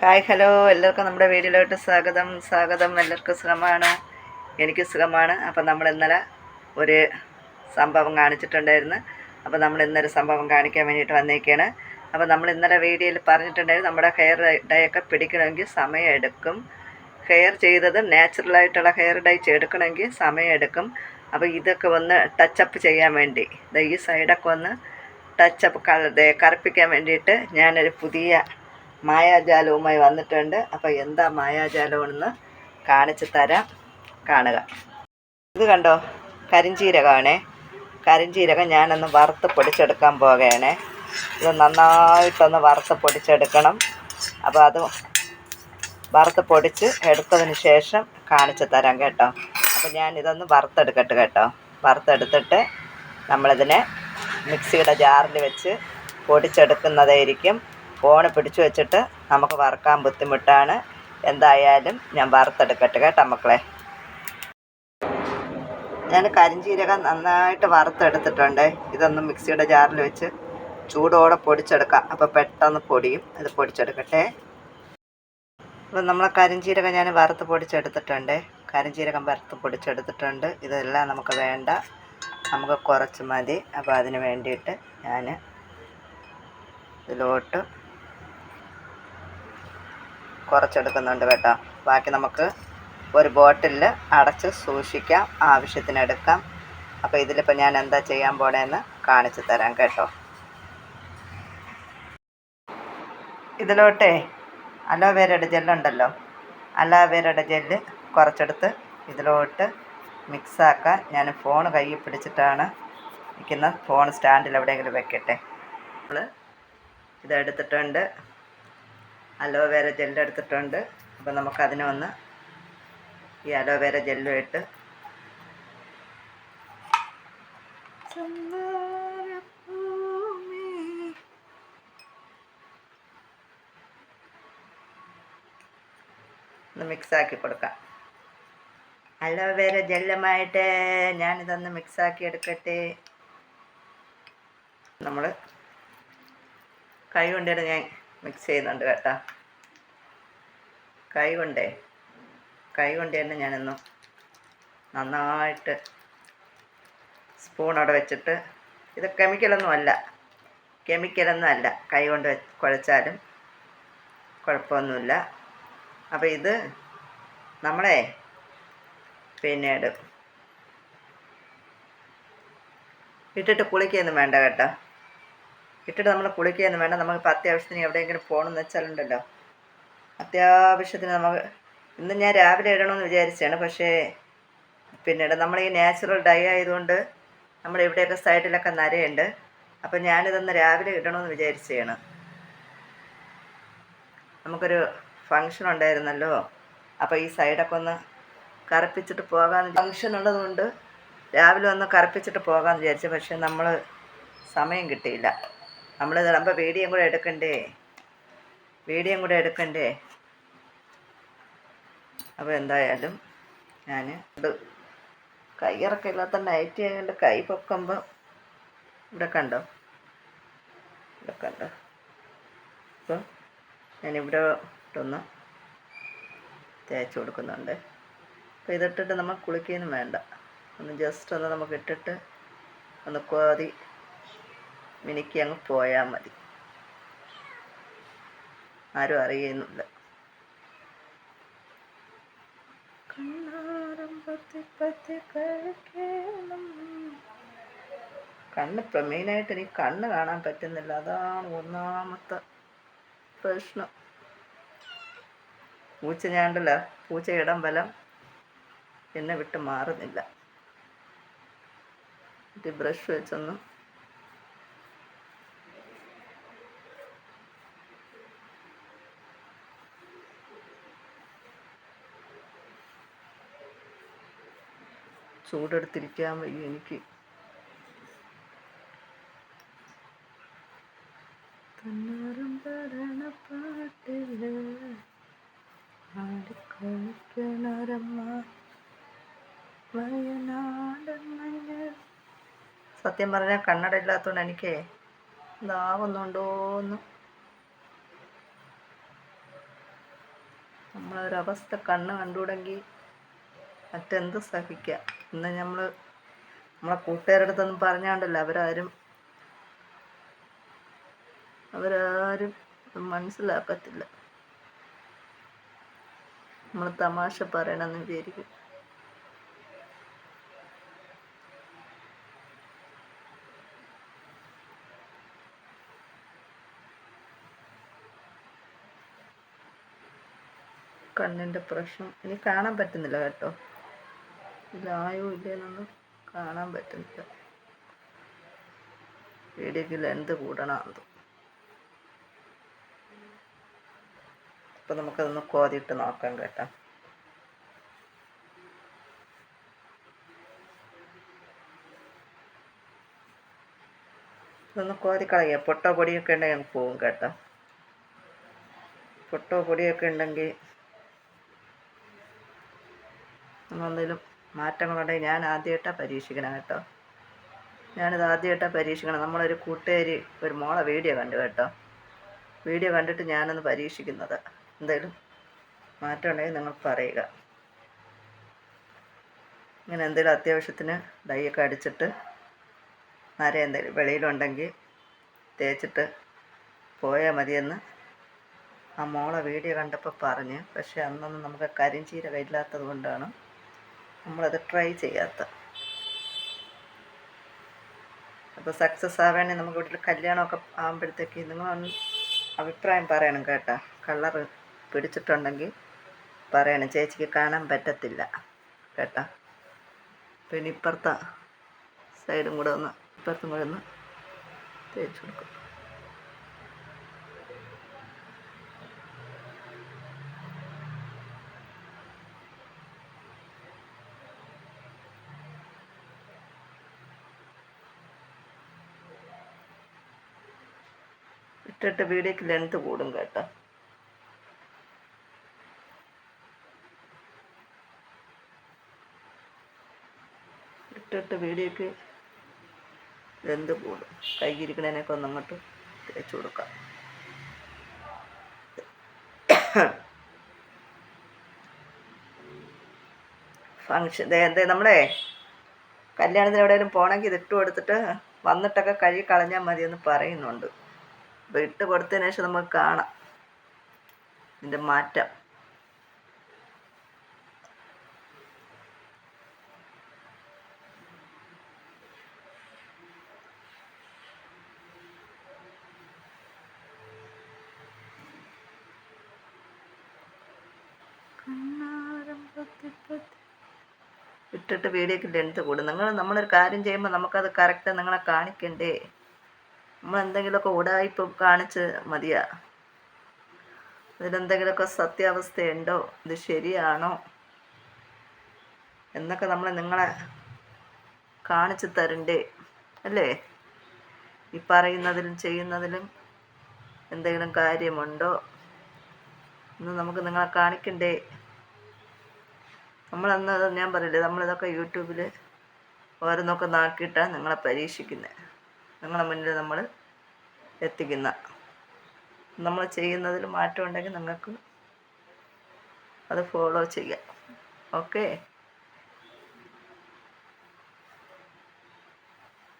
Hi hello. എല്ലാവർക്കും നമ്മുടെ വീഡിയോയിലോട്ട് സ്വാഗതം. സ്വാഗതം. എല്ലാവർക്കും സുഖമാണ്? എനിക്ക് സുഖമാണ്. അപ്പം നമ്മൾ ഇന്നലെ ഒരു സംഭവം കാണിച്ചിട്ടുണ്ടായിരുന്നു. അപ്പോൾ നമ്മൾ ഇന്നൊരു സംഭവം കാണിക്കാൻ വേണ്ടിയിട്ട് വന്നേക്കാണ്. അപ്പോൾ നമ്മൾ ഇന്നലെ വീഡിയോയിൽ പറഞ്ഞിട്ടുണ്ടായിരുന്നു നമ്മുടെ ഹെയർ ഡൈ ഒക്കെ പിടിക്കണമെങ്കിൽ സമയം എടുക്കും ഹെയർ ചെയ്തത് നാച്ചുറലായിട്ടുള്ള ഹെയർ ഡൈ എടുക്കണമെങ്കിൽ സമയം എടുക്കും അപ്പോൾ ഇതൊക്കെ ഒന്ന് ടച്ചപ്പ് ചെയ്യാൻ വേണ്ടി. ഈ സൈഡൊക്കെ ഒന്ന് ടച്ചപ്പ് കറുപ്പിക്കാൻ വേണ്ടിയിട്ട് ഞാനൊരു പുതിയ മായാജാലവുമായി വന്നിട്ടുണ്ട്. അപ്പോൾ എന്താ മായാജാലമെന്ന് കാണിച്ചു തരാം. കാണുക. ഇത് കണ്ടോ? കരിഞ്ചീരകമാണേ. കരിഞ്ചീരകം ഞാനൊന്ന് വറുത്ത് പൊടിച്ചെടുക്കാൻ പോകുകയാണേ ഇത് നന്നായിട്ടൊന്ന് വറുത്ത് പൊടിച്ചെടുക്കണം. അപ്പോൾ അത് വറുത്ത് പൊടിച്ച് എടുത്തതിന് ശേഷം കാണിച്ചു തരാം കേട്ടോ. അപ്പോൾ ഞാനിതൊന്ന് വറുത്തെടുക്കട്ടെ കേട്ടോ. വറുത്തെടുത്തിട്ട് നമ്മളിതിനെ മിക്സിയുടെ ജാറിൽ വെച്ച് പൊടിച്ചെടുക്കുന്നതായിരിക്കും. ഫോണ് പിടിച്ചു വെച്ചിട്ട് നമുക്ക് വറുക്കാൻ ബുദ്ധിമുട്ടാണ്. എന്തായാലും ഞാൻ വറുത്തെടുക്കട്ടെ കേട്ടോ മക്കളെ. ഞാൻ കരിഞ്ചീരകം നന്നായിട്ട് വറുത്തെടുത്തിട്ടുണ്ട്. ഇതൊന്നും മിക്സിയുടെ ജാറിൽ വെച്ച് ചൂടോടെ പൊടിച്ചെടുക്കാം. അപ്പോൾ പെട്ടെന്ന് പൊടിയും. ഇത് പൊടിച്ചെടുക്കട്ടെ. അപ്പോൾ നമ്മളെ കരിഞ്ചീരകം ഞാൻ വറുത്ത് പൊടിച്ചെടുത്തിട്ടുണ്ട്. കരിഞ്ചീരകം വറുത്ത് പൊടിച്ചെടുത്തിട്ടുണ്ട്. ഇതെല്ലാം നമുക്ക് വേണ്ട. നമുക്ക് കുറച്ച് മതി. അപ്പോൾ അതിന് വേണ്ടിയിട്ട് ഞാൻ ഇതിലോട്ട് കുറച്ചെടുക്കുന്നുണ്ട് കേട്ടോ. ബാക്കി നമുക്ക് ഒരു ബോട്ടിലിൽ അടച്ച് സൂക്ഷിക്കാം ആവശ്യത്തിന് എടുക്കാം. അപ്പോൾ ഇതിലിപ്പോൾ ഞാൻ എന്താ ചെയ്യാൻ പോണേന്ന് കാണിച്ചു തരാം കേട്ടോ. ഇതിലോട്ടേ അലോവേരയുടെ ജെല്ലുണ്ടല്ലോ അലോവേരയുടെ ജെല്ല് കുറച്ചെടുത്ത് ഇതിലോട്ട് മിക്സാക്കാൻ ഞാൻ ഫോൺ കയ്യിൽ പിടിച്ചിട്ടാണ് നിൽക്കുന്ന ഫോൺ സ്റ്റാൻഡിൽ എവിടെയെങ്കിലും വെക്കട്ടെ. നമ്മൾ ഇതെടുത്തിട്ടുണ്ട്. അലോവേര ജെല്ല് എടുത്തിട്ടുണ്ട്. അപ്പോൾ നമുക്കതിനെ ഒന്ന് ഈ അലോവേര ജെല്ലും ഒന്ന് മിക്സാക്കി കൊടുക്കാം. അലോവേര ജെല്ലുമായിട്ട് ഞാനിതൊന്ന് മിക്സാക്കി എടുക്കട്ടെ. നമ്മൾ കൈ കൊണ്ടിട്ട് ഞാൻ. മിക്സ് ചെയ്യുന്നുണ്ട് കേട്ടോ. കൈ കൊണ്ടേ. കൈ കൊണ്ട് തന്നെ ഞാനൊന്ന് നന്നായിട്ട് സ്പൂൺ അവിടെ വെച്ചിട്ട് ഇത് കെമിക്കലൊന്നും അല്ല. കെമിക്കലൊന്നും അല്ല. കൈ കൊണ്ട് കുഴച്ചാലും കുഴപ്പമൊന്നുമില്ല. അപ്പോൾ ഇത് നമ്മളെ പിന്നീട് ഇട്ടിട്ട് കുളിക്കുകയൊന്നും വേണ്ട കേട്ടോ. ഇട്ടിട്ട് നമ്മൾ കുളിക്കുകയൊന്നും വേണ്ട. നമുക്കിപ്പോൾ അത്യാവശ്യത്തിന് എവിടെയെങ്കിലും പോകണമെന്ന് വെച്ചാലുണ്ടല്ലോ. അത്യാവശ്യത്തിന് നമുക്ക് ഇന്ന് ഞാൻ രാവിലെ ഇടണമെന്ന് വിചാരിച്ചാണ്. പക്ഷേ പിന്നീട് നമ്മൾ ഈ നാച്ചുറൽ ഡൈ ആയതുകൊണ്ട് നമ്മൾ ഇവിടെയൊക്കെ സൈഡിലൊക്കെ നരയുണ്ട്. അപ്പോൾ ഞാനിതൊന്ന് രാവിലെ ഇടണമെന്ന് വിചാരിച്ചാണ് നമുക്കൊരു ഫങ്ഷൻ ഉണ്ടായിരുന്നല്ലോ. അപ്പോൾ ഈ സൈഡൊക്കെ ഒന്ന് കറുപ്പിച്ചിട്ട് പോകാൻ ഫങ്ഷൻ ഉള്ളതുകൊണ്ട് രാവിലെ ഒന്ന് കറുപ്പിച്ചിട്ട് പോകാമെന്ന് വിചാരിച്ചു. പക്ഷേ നമ്മൾ സമയം കിട്ടിയില്ല. നമ്മൾ നമ്മുടെ വീഡിയോ കൂടെ എടുക്കണ്ടേ? വീഡിയോ കൂടെ എടുക്കണ്ടേ? അപ്പോൾ എന്തായാലും ഞാൻ ഇത് കൈയിറക്കം ഇല്ലാത്ത നൈറ്റ് ആയതുകൊണ്ട് കൈ പൊക്കുമ്പോൾ ഇവിടെ കണ്ടോ? ഇവിടെ കണ്ടോ? അപ്പോൾ ഞാനിവിടെ ഇട്ടൊന്ന് തേച്ച് കൊടുക്കുന്നുണ്ട്. അപ്പോൾ ഇതിട്ടിട്ട് നമ്മൾ കുളിക്കുകയൊന്നും വേണ്ട. ഒന്ന് ജസ്റ്റ് ഒന്ന് നമുക്ക് ഇട്ടിട്ട് ഒന്ന് കോതി മിനുക്കി അങ്ങ് പോയാൽ മതി. ആരും അറിയുന്നില്ല. കണ്ണ് ഇപ്പം മെയിനായിട്ട് എനിക്ക് കണ്ണ് കാണാൻ പറ്റുന്നില്ല. അതാണ് ഒന്നാമത്തെ പ്രശ്നം. പൂച്ച ഞാണ്ടല്ല പൂച്ച ഇടം ബലം എന്നെ വിട്ട് മാറുന്നില്ല. ബ്രഷ് വെച്ചൊന്ന് ചൂടെടുത്തിരിക്കാൻ വയ്യ എനിക്ക്. വയനാടൻ സത്യം പറഞ്ഞാൽ കണ്ണട ഇല്ലാത്തതുകൊണ്ട് എനിക്കേ ഇതാവുന്നുണ്ടോന്ന് നമ്മളൊരവസ്ഥ കണ്ണ് കണ്ടുകൂടെങ്കിൽ മറ്റെന്ത് സഹിക്കുക ഇന്ന് നമ്മൾ നമ്മളെ കൂട്ടുകാരുടെ അടുത്തൊന്നും പറഞ്ഞാണ്ടല്ലോ. അവരാരും അവരാരും മനസ്സിലാക്കത്തില്ല. നമ്മൾ തമാശ പറയണമെന്ന് വിചാരിക്കും. കണ്ണിന്റെ പ്രശ്നം. ഇനി കാണാൻ പറ്റുന്നില്ല കേട്ടോ. ഇതായോ ഇല്ലെന്നൊന്നും കാണാൻ പറ്റുന്നില്ല. വീഡിയോക്ക് ലെന്ത് കൂടണമെന്ന് അപ്പം നമുക്കതൊന്ന് കോതിയിട്ട് നോക്കാം കേട്ടോ. ഇതൊന്ന് കോതി കളയുക പൊട്ടോ പൊടിയൊക്കെ ഉണ്ടെങ്കിൽ പോവും കേട്ടോ. പൊട്ടോ പൊടിയൊക്കെ ഉണ്ടെങ്കിൽ എന്തെങ്കിലും മാറ്റങ്ങളുണ്ടെങ്കിൽ ഞാൻ ആദ്യമായിട്ടാണ് പരീക്ഷിക്കണം കേട്ടോ. ഞാനിത് ആദ്യമായിട്ടാണ് പരീക്ഷിക്കണം. നമ്മളൊരു കൂട്ടുകാരി ഒരു മോളെ വീഡിയോ കണ്ടു കേട്ടോ. വീഡിയോ കണ്ടിട്ട് ഞാനൊന്ന് പരീക്ഷിക്കുന്നത്. എന്തെങ്കിലും മാറ്റം ഉണ്ടെങ്കിൽ നിങ്ങൾ പറയുക. ഇങ്ങനെ എന്തെങ്കിലും അത്യാവശ്യത്തിന് ഡൈയൊക്കെ അടിച്ചിട്ട് നര എന്തെങ്കിലും വെളിയിലുണ്ടെങ്കിൽ തേച്ചിട്ട് പോയാൽ മതിയെന്ന് ആ മോളെ വീഡിയോ കണ്ടപ്പോൾ പറഞ്ഞ്. പക്ഷേ അന്നൊന്നും നമുക്ക് കരിഞ്ചീര ഇല്ലാത്തത് കൊണ്ടാണ് നമ്മളത് ട്രൈ ചെയ്യാത്ത. അപ്പോൾ സക്സസ് ആവേണേ നമുക്ക് ഒരു കല്യാണമൊക്കെ ആകുമ്പോഴത്തേക്ക് നിങ്ങളൊന്ന് അഭിപ്രായം പറയണം കേട്ടോ. കളർ പിടിച്ചിട്ടുണ്ടെങ്കിൽ പറയണം. ചേച്ചിക്ക് കാണാൻ പറ്റത്തില്ല കേട്ടോ. പിന്നെ ഇപ്പുറത്തെ സൈഡും കൂടെ ഒന്ന് ഇപ്പുറത്തും കൂടെ ഒന്ന് തേച്ച് കൊടുക്കും. ഇട്ടിട്ട് വീഡിയോക്ക് ലെങ്ത് കൂടും കേട്ടോ. ഇട്ടിട്ട് വീഡിയോക്ക് ലെന്ത് കൂടും. ഒന്ന് അങ്ങോട്ട് തേച്ച് കൊടുക്കാം. ഫങ്ഷൻ എന്തേ നമ്മുടെ കല്യാണത്തിന് എവിടെയെങ്കിലും പോകണമെങ്കിൽ ഇട്ട് കൊടുത്തിട്ട് വന്നിട്ടൊക്കെ കഴുകി കളഞ്ഞാൽ മതിയെന്ന് പറയുന്നുണ്ട്. അപ്പോൾ ഇട്ട് കൊടുത്തതിന് ശേഷം നമുക്ക് കാണാം. ഇതിന്റെ മാറ്റം. ഇട്ടിട്ട് വീഡിയോക്ക് ലെങ്ത് കൂടും. നിങ്ങൾ നമ്മളൊരു കാര്യം ചെയ്യുമ്പോൾ നമുക്കത് കറക്റ്റ് നിങ്ങളെ കാണിക്കണ്ടേ? നമ്മൾ എന്തെങ്കിലുമൊക്കെ ഉടായ്പ കാണിച്ച് മതിയാ. ഇതിലെന്തെങ്കിലുമൊക്കെ സത്യാവസ്ഥയുണ്ടോ? ഇത് ശരിയാണോ? എന്നൊക്കെ നമ്മൾ നിങ്ങളെ കാണിച്ചു തരണ്ടേ അല്ലേ? ഈ പറയുന്നതിലും ചെയ്യുന്നതിലും എന്തെങ്കിലും കാര്യമുണ്ടോ? ഇന്ന് നമുക്ക് നിങ്ങളെ കാണിക്കണ്ടേ? നമ്മളന്ന് ഞാൻ പറയില്ലേ നമ്മളിതൊക്കെ യൂട്യൂബിൽ ഓരോന്നൊക്കെ നോക്കിയിട്ടാണ് നിങ്ങളെ പരീക്ഷിക്കുന്നത് നിങ്ങളെ മുന്നിൽ നമ്മൾ എത്തിക്കുന്ന. നമ്മൾ ചെയ്യുന്നതിൽ മാറ്റം ഉണ്ടെങ്കിൽ നിങ്ങൾക്ക് അത് ഫോളോ ചെയ്യാം. ഓക്കെ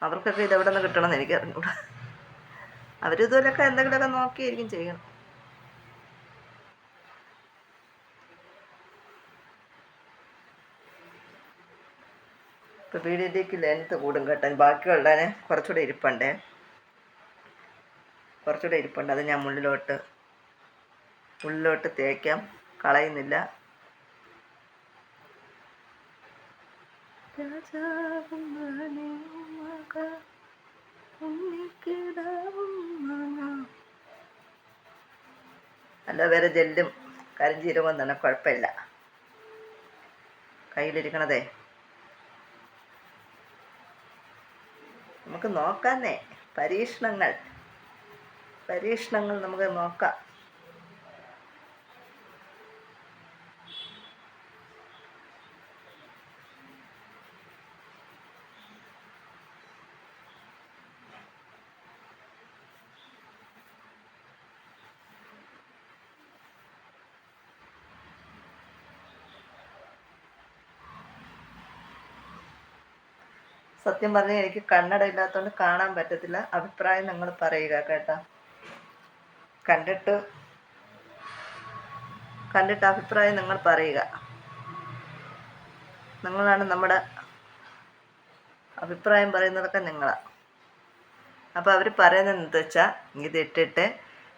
അവർക്കൊക്കെ ഇതെവിടെ നിന്ന് കിട്ടണമെന്ന് എനിക്ക് അറിഞ്ഞൂടാ അവരിതുപോലൊക്കെ എന്തെങ്കിലുമൊക്കെ നോക്കിയായിരിക്കും ചെയ്യണം. ഇപ്പോൾ വീഡിയോയിലേക്ക് ലെങ്ത്ത് കൂടും കേട്ടോ. ബാക്കിയുള്ളതിന് കുറച്ചുകൂടെ ഇരിപ്പുണ്ടേ. കുറച്ചുകൂടെ ഇരിപ്പുണ്ട്. അത് ഞാൻ മുള്ളിലോട്ട് ഉള്ളിലോട്ട് തേക്കാം. കളയുന്നില്ല. രാജാവും. അല്ല വേറെ ജെല്ലും കരിഞ്ചീരകവും തന്നെ കുഴപ്പമില്ല. കയ്യിലിരിക്കണതേ. നമുക്ക് നോക്കാന്നേ. പരീക്ഷണങ്ങൾ. പരീക്ഷണങ്ങൾ നമുക്ക് നോക്കാം. സത്യം പറഞ്ഞാൽ എനിക്ക് കണ്ണട ഇല്ലാത്തതുകൊണ്ട് കാണാൻ പറ്റത്തില്ല. അഭിപ്രായം നിങ്ങൾ പറയുക കേട്ടോ. കണ്ടിട്ട് കണ്ടിട്ട് അഭിപ്രായം നിങ്ങൾ പറയുക. നിങ്ങളാണ് നമ്മുടെ അഭിപ്രായം പറയുന്നതൊക്കെ നിങ്ങളാണ് അപ്പോൾ അവർ പറയുന്നത് എന്താ വെച്ചാൽ ഇതിട്ടിട്ട്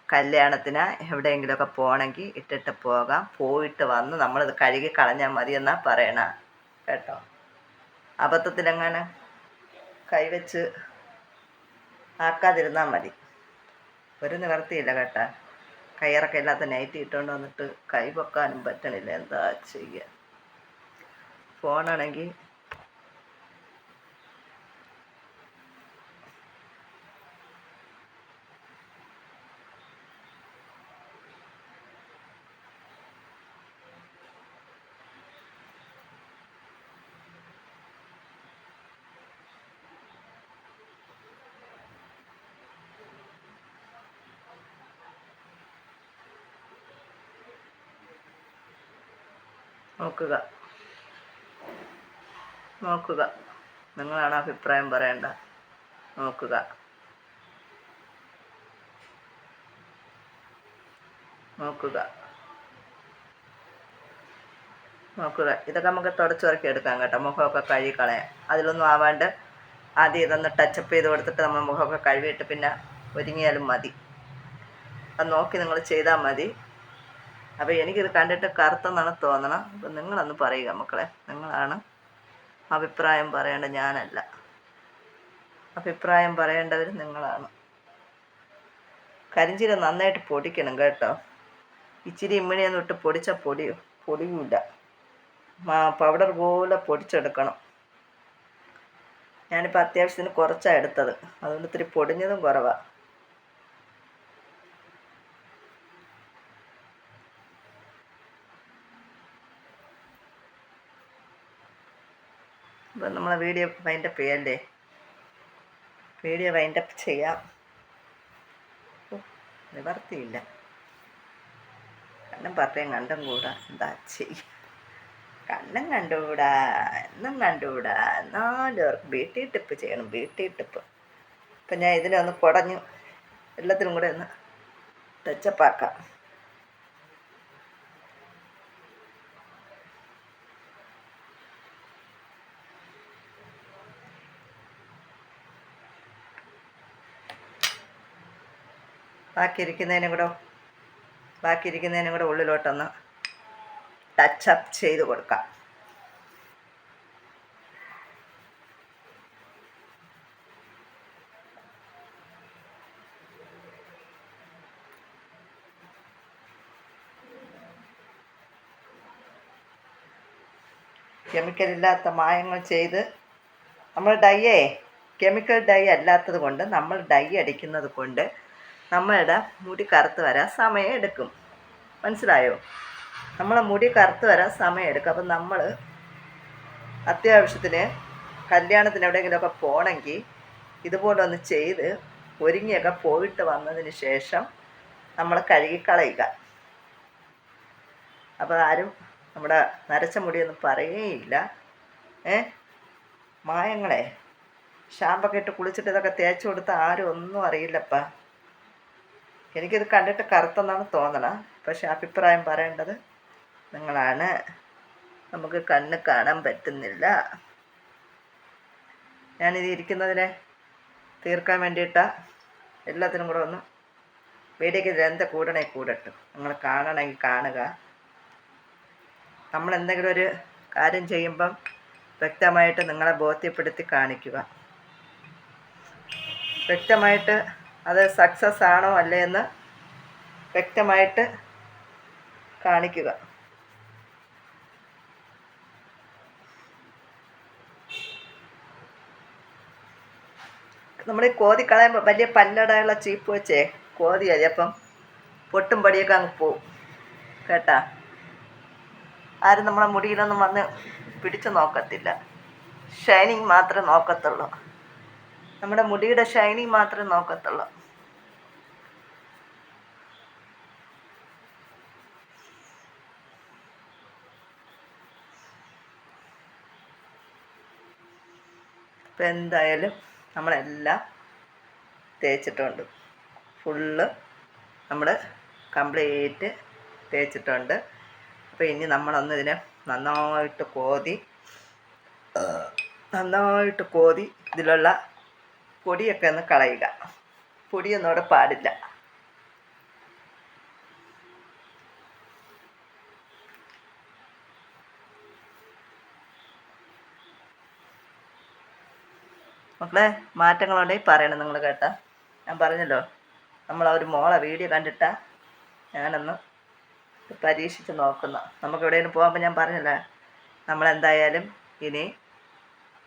കല്യാണത്തിന് എവിടെയെങ്കിലുമൊക്കെ പോകണമെങ്കിൽ ഇട്ടിട്ട് പോകാം. പോയിട്ട് വന്ന് നമ്മളിത് കഴുകി കളഞ്ഞാൽ മതി എന്നാ പറയണ കേട്ടോ. അബദ്ധത്തിലെങ്ങനെ? കൈവച്ച് ആക്കാതിരുന്നാൽ മതി. ഒരു നിവർത്തിയില്ല കേട്ടാ. കയ്യിറക്കം ഇല്ലാത്ത നൈറ്റ് ഇട്ടുകൊണ്ട് വന്നിട്ട് കൈ പൊക്കാനും പറ്റണില്ല. എന്താ ചെയ്യുക ഫോണാണെങ്കിൽ നോക്കുക. നോക്കുക. നിങ്ങളാണ് അഭിപ്രായം പറയേണ്ട. നോക്കുക. നോക്കുക. നോക്കുക. ഇതൊക്കെ നമുക്ക് തുടച്ചുറക്കി എടുക്കാം കേട്ടോ. മുഖമൊക്കെ കഴുകി കളയാം അതിലൊന്നും ആവാണ്ട് ആദ്യം ഇതൊന്ന് ടച്ചപ്പ് ചെയ്ത് കൊടുത്തിട്ട് നമ്മൾ മുഖമൊക്കെ കഴുകിയിട്ട് പിന്നെ ഒരുങ്ങിയാലും മതി. അത് നോക്കി നിങ്ങൾ ചെയ്താൽ മതി. അപ്പോൾ എനിക്കിത് കണ്ടിട്ട് കറുത്തെന്നാണ് തോന്നണം. അപ്പം നിങ്ങളൊന്ന് പറയുക മക്കളെ. നിങ്ങളാണ് അഭിപ്രായം പറയേണ്ട ഞാനല്ല. അഭിപ്രായം പറയേണ്ടവർ നിങ്ങളാണ്. കരിഞ്ചീര നന്നായിട്ട് പൊടിക്കണം കേട്ടോ. ഇച്ചിരി ഇമ്മിണിയൊന്നും ഇട്ട് പൊടിച്ച പൊടി പൊടിയില്ല പൗഡർ പോലെ പൊടിച്ചെടുക്കണം. ഞാനിപ്പോൾ അത്യാവശ്യത്തിന് കുറച്ചാണ് എടുത്തത്. അതുകൊണ്ട് ഇത്തിരി പൊടിഞ്ഞതും കുറവാണ് അപ്പം നമ്മളെ വീഡിയോ വൈൻഡപ്പ് ചെയ്യല്ലേ വീഡിയോ വൈൻഡപ്പ് ചെയ്യാം. നിവർത്തിയില്ല കണ്ണും പറയും കണ്ടും കൂടാ എന്താ ചെയ്യ? കണ്ണും കണ്ടുകൂടാ? എന്നും കണ്ടുകൂടാ? അവർക്ക് ബ്യൂട്ടി ടിപ്പ് ചെയ്യണം വീട്ടിൽ ടിപ്പ് അപ്പം ഞാൻ ഇതിനെ ഒന്ന് കുടഞ്ഞു. എല്ലാത്തിനും കൂടെ ഒന്ന് ടച്ചപ്പാക്കാം ബാക്കി ഇരിക്കുന്നതിനും കൂടെ ബാക്കിയിരിക്കുന്നതിനും കൂടെ ഉള്ളിലോട്ടൊന്ന് ടച്ചപ്പ് ചെയ്ത് കൊടുക്കാം. കെമിക്കൽ ഇല്ലാത്ത മായങ്ങൾ ചെയ്ത് നമ്മൾ ഡൈയേ കെമിക്കൽ ഡൈ അല്ലാത്തത് കൊണ്ട് നമ്മൾ ഡൈ അടിക്കുന്നത് കൊണ്ട് നമ്മളുടെ മുടി കറുത്ത് വരാൻ സമയം എടുക്കും മനസ്സിലായോ? നമ്മളെ മുടി കറുത്ത് വരാൻ സമയം എടുക്കും അപ്പം നമ്മൾ അത്യാവശ്യത്തിന് കല്യാണത്തിന് എവിടെയെങ്കിലുമൊക്കെ പോകണമെങ്കിൽ ഇതുപോലെ ഒന്ന് ചെയ്ത് ഒരുങ്ങിയൊക്കെ പോയിട്ട് വന്നതിന് ശേഷം നമ്മൾ കഴുകിക്കളയുക. അപ്പോൾ ആരും നമ്മുടെ നരച്ച മുടിയൊന്നും പറയുകയില്ല. ഏ? മായങ്ങളെ. ഷാമ്പൊക്കെ ഇട്ട് കുളിച്ചിട്ട് ഇതൊക്കെ തേച്ച് കൊടുത്ത ആരും ഒന്നും അറിയില്ലപ്പാ. എനിക്കിത് കണ്ടിട്ട് കറുത്തെന്നാണ് തോന്നണം. പക്ഷെ അഭിപ്രായം പറയേണ്ടത് നിങ്ങളാണ്. നമുക്ക് കണ്ണ് കാണാൻ പറ്റുന്നില്ല. ഞാനിത് ഇരിക്കുന്നതിനെ തീർക്കാൻ വേണ്ടിയിട്ടാണ് എല്ലാത്തിനും കൂടെ ഒന്ന് വീഡിയോക്ക് എന്താ കൂടണേ കൂടട്ടു. നിങ്ങൾ കാണണമെങ്കിൽ കാണുക. നമ്മൾ എന്തെങ്കിലും ഒരു കാര്യം ചെയ്യുമ്പം വ്യക്തമായിട്ട് നിങ്ങളെ ബോധ്യപ്പെടുത്തി കാണിക്കുക. വ്യക്തമായിട്ട് അത് സക്സസ് ആണോ അല്ലേ എന്ന് വ്യക്തമായിട്ട് കാണിക്കുക. നമ്മൾ ഈ കോതി കളയുമ്പോൾ വലിയ പല്ലടയുള്ള ചീപ്പ് വെച്ചേ കോതി അതി അപ്പം പൊട്ടും പടിയൊക്കെ അങ്ങ് പോവും. കേട്ടാ? ആരും നമ്മളെ മുടിയിലൊന്നും വന്ന് പിടിച്ചു നോക്കത്തില്ല. ഷൈനിങ് മാത്രമേ നോക്കത്തുള്ളൂ. നമ്മുടെ മുടിയുടെ ഷൈനി മാത്രമേ നോക്കത്തുള്ളൂ. അപ്പോൾ എന്തായാലും നമ്മളെല്ലാം തേച്ചിട്ടുണ്ട്. ഫുള്ള് നമ്മൾ കംപ്ലീറ്റ് തേച്ചിട്ടുണ്ട്. അപ്പോൾ ഇനി നമ്മളൊന്ന് ഇതിനെ നന്നായിട്ട് കോതി നന്നായിട്ട് കോതി ഇതിലുള്ള പൊടിയൊക്കെ ഒന്ന് കളയുക. പൊടിയൊന്നും അവിടെ പാടില്ല. മക്കളെ മാറ്റങ്ങളുണ്ടെങ്കിൽ പറയണം നിങ്ങൾ കേട്ടാ. ഞാൻ പറഞ്ഞല്ലോ നമ്മൾ ആ ഒരു മോളെ വീഡിയോ കണ്ടിട്ടാ ഞാനൊന്ന് പരീക്ഷിച്ച് നോക്കുന്ന. നമുക്ക് എവിടെയെങ്കിലും പോകുമ്പോൾ ഞാൻ പറഞ്ഞല്ലേ നമ്മളെന്തായാലും ഇനി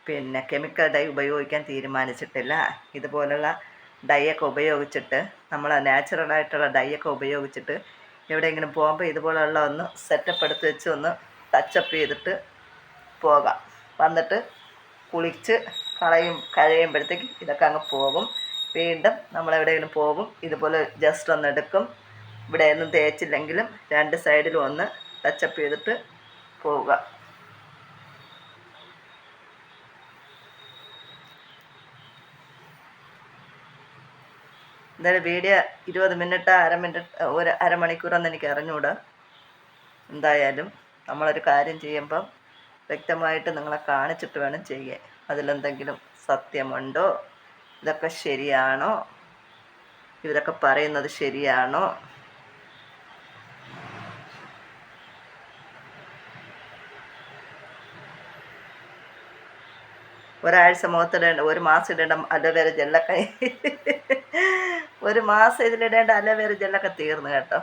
പിന്നെ കെമിക്കൽ ഡൈ ഉപയോഗിക്കാൻ തീരുമാനിച്ചിട്ടില്ല. ഇതുപോലുള്ള ഡൈയൊക്കെ ഉപയോഗിച്ചിട്ട് നമ്മൾ നാച്ചുറലായിട്ടുള്ള ഡൈയൊക്കെ ഉപയോഗിച്ചിട്ട് എവിടെയെങ്കിലും പോകുമ്പോൾ ഇതുപോലുള്ള ഒന്ന് സെറ്റപ്പ് എടുത്ത് വെച്ച് ഒന്ന് ടച്ചപ്പ് ചെയ്തിട്ട് പോകാം. വന്നിട്ട് കുളിച്ച് കളയും കഴിയുമ്പോഴത്തേക്ക് ഇതൊക്കെ അങ്ങ് പോകും. വീണ്ടും നമ്മൾ എവിടെയെങ്കിലും പോകും ഇതുപോലെ ജസ്റ്റ് ഒന്ന് എടുക്കും. ഇവിടെ ഒന്നും തേച്ചില്ലെങ്കിലും രണ്ട് സൈഡിലും ഒന്ന് ടച്ചപ്പ് ചെയ്തിട്ട് പോവുക എന്തായാലും വീഡിയോ ഇരുപത് മിനിറ്റ് അര മിനിറ്റ് ഒരു അരമണിക്കൂറൊന്നും എനിക്ക് അറിഞ്ഞുകൂടാ എന്തായാലും നമ്മളൊരു കാര്യം ചെയ്യുമ്പം വ്യക്തമായിട്ട് നിങ്ങളെ കാണിച്ചിട്ട് വേണം ചെയ്യാൻ. അതിലെന്തെങ്കിലും സത്യമുണ്ടോ? ഇതൊക്കെ ശരിയാണോ? ഇവരൊക്കെ പറയുന്നത് ശരിയാണോ? ഒരാഴ്ച മുഖത്തിടേണ്ട ഒരു മാസം ഇടേണ്ട അലോവേര ജെല്ലൊക്കെ. ഒരു മാസം ഇതിലിടേണ്ട അലോവേര ജെല്ലൊക്കെ തീർന്നു കേട്ടോ.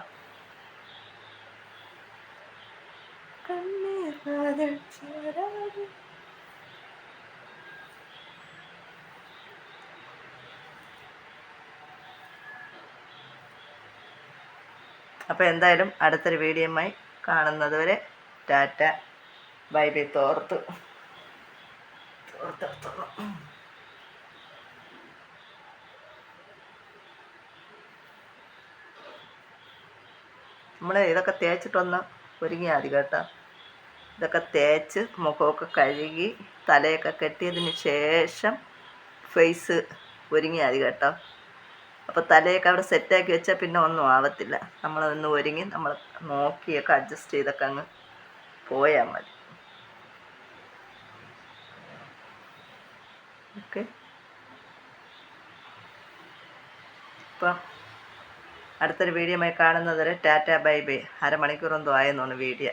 അപ്പോൾ എന്തായാലും അടുത്തൊരു വീഡിയോയുമായി കാണുന്നത് വരെ ടാറ്റ ബൈ ബൈ തോർത്ത്. തോർത്തെടുത്തോളൂ നമ്മൾ ഇതൊക്കെ തേച്ചിട്ടൊന്ന് ഒരുങ്ങിയാൽ മതി കേട്ടോ. ഇതൊക്കെ തേച്ച് മുഖമൊക്കെ കഴുകി തലയൊക്കെ കെട്ടിയതിന് ശേഷം ഫേസ് ഒരുങ്ങിയാൽ മതി കേട്ടോ. അപ്പോൾ തലയൊക്കെ അവിടെ സെറ്റാക്കി വെച്ചാൽ പിന്നെ ഒന്നും ആവത്തില്ല. നമ്മളൊന്ന് ഒരുങ്ങി നമ്മൾ നോക്കിയൊക്കെ അഡ്ജസ്റ്റ് ചെയ്തൊക്കെ അങ്ങ് പോയാൽ മതി. ഓക്കെ ഇപ്പം അടുത്തൊരു വീഡിയോയുമായി കാണുന്നത് വരെ ടാറ്റ ബൈ ബൈ. അരമണിക്കൂർ എന്തോ ആയെന്ന് തോന്നുന്നു വീഡിയോ